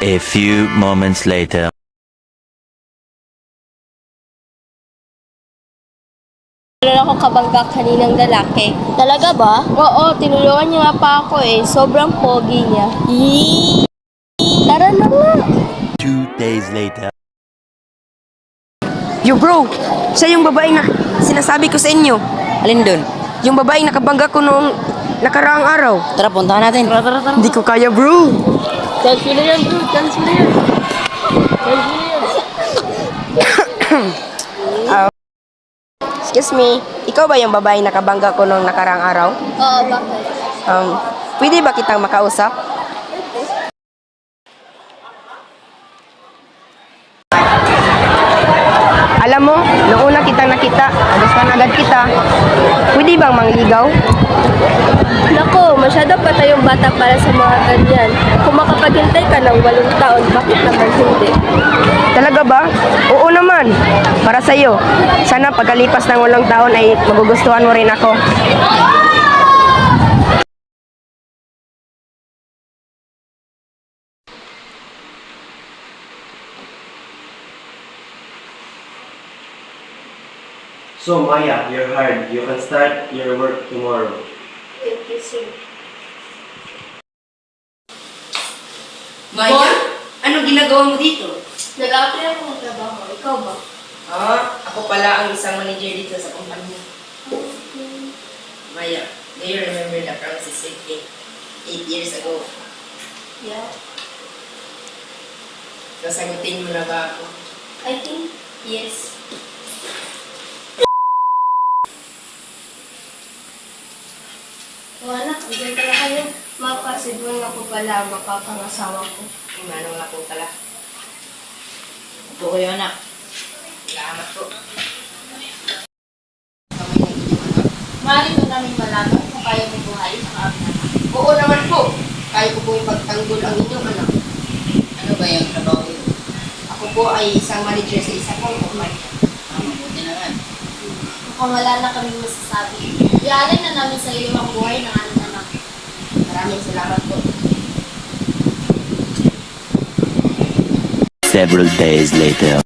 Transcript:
few moments later. Meron ako kabangga kaninang lalaki. Talaga ba? Oo, tinulungan niya nga pa ako eh. Sobrang pogi niya. Eee. Tara na nga. Two days later. Yo bro, siya yung babaeng na sinasabi ko sa inyo. Alin dun? Yung babaeng nakabangga ko noong nakaraang araw. Tara, puntahan natin. Tara, tara, tara. Hindi ko kaya bro. Chance mo na yan, bro. Chance mo na yan. Chance mo na yan. Excuse me, ikaw ba yung babaeng nakabangga ko noong nakaraang araw? Oo, bakit? Um, pwede ba kitang makausap? Alam mo, noong una kitang nakita, nagustuhan agad kita. Pwede bang mangligaw? Nako, masyado pa tayong bata para sa mga ganyan. Kung makapaghintay ka ng walong taon, bakit naman hindi? Talaga ba? Oo naman. Para sa'yo. Sana pagkalipas ng walong taon ay magugustuhan mo rin ako. So Maya, you're hired. You can start your work tomorrow. Thank you, sir. Maya, anong ginagawa mo dito? Nag-apply ako ng trabaho. Ikaw ba? Ah, ako pala ang isang manager dito sa kumpanya. Maya, do you remember the we made eight years ago? Yeah. Nasagutin mo na ba ako? I think, yes. Wala, andyan pala kayo. Nga po pala ang makapangasawa ko. Manong nga po pala. Ito ko yun, anak. Salamat po. Maaari ko namin malaman kung kaya mo buhayin ang anak. Oo naman po. Kaya ko po ipagtanggol ang inyong anak. Ano ba yung trabaho yun? Ako po ay isang manager sa isang kumpanya. Ah, mabuti naman. Mukhang wala na kami masasabi. Ialay na namin sa iyo ang buhay ng anak. Maraming salamat po. Several days later.